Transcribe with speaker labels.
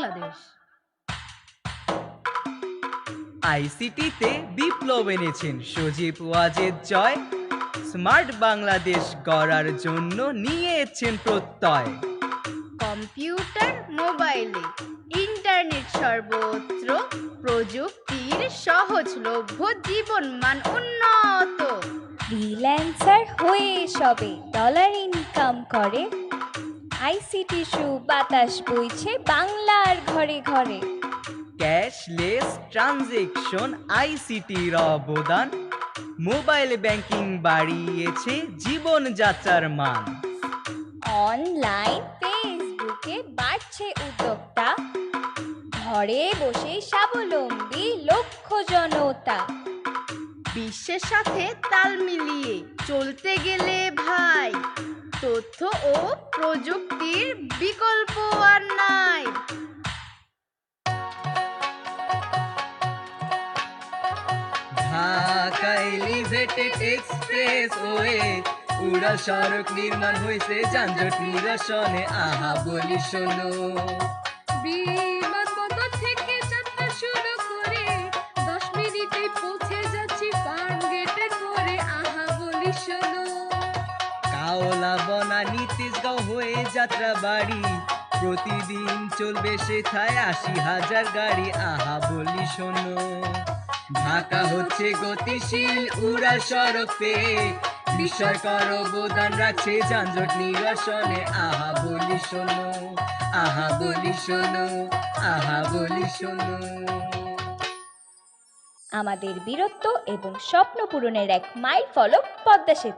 Speaker 1: বাংলাদেশ।
Speaker 2: আইসিটিতে বিপ্লব এনেছেন সজীব ওয়াজেদ জয়। স্মার্ট বাংলাদেশ গড়ার জন্য নিয়েছেন প্রত্যয়।
Speaker 1: কম্পিউটার মোবাইলে ইন্টারনেট সর্বত্র প্রযুক্তির সহজলভ্য জীবন মান উন্নত।
Speaker 3: ফ্রিল্যান্সার হয়ে সবে ডলার ইনকাম করে আইসিটি শু বাতাস বইছে বাংলার ঘরে ঘরে।
Speaker 2: ক্যাশলেস ট্রানজেকশন আইসিটির অবদান। মোবাইল ব্যাংকিং বাড়িয়েছে জীবনযাত্রার মান।
Speaker 3: অনলাইন ফেসবুকে বাড়ছে উদ্যোক্তা। ঘরে বসে স্বাবলম্বী লক্ষ জনতা।
Speaker 1: বিশ্বের সাথে তাল মিলিয়ে চলতে গেলে ভাই তথ্য ও প্রযুক্তির বিকল্প আর নাই।
Speaker 2: এক্সপ্রেস ওয়ে উড়া সড়ক নির্মাণ হয়েছে যানজট নিরসনে আহা বলি শোনো।
Speaker 4: বিমানবন্দর থেকে যাত্রা শুরু করে দশ মিনিটে পৌঁছে যাচ্ছি ফার্ম গেটের পরে আহা বলি শোনো।
Speaker 2: কাওলা নিতিশগাঁও হয়ে যাত্রা বাড়ি প্রতিদিন চলবে সেথায় আশি হাজার গাড়ি। আহা বলি শোনো, ঢাকা হচ্ছে গতিশীল উড়া সড়ক। বিস্ময়কর অবদান রাখছে যানজট নিরসনে। আহা বলি শোনো, আহা বলি শোনো, আহা বলি শোনো।
Speaker 3: আমাদের বীরত্ব এবং স্বপ্ন পূরণের এক মাইল ফলক পদ্মা সেতু।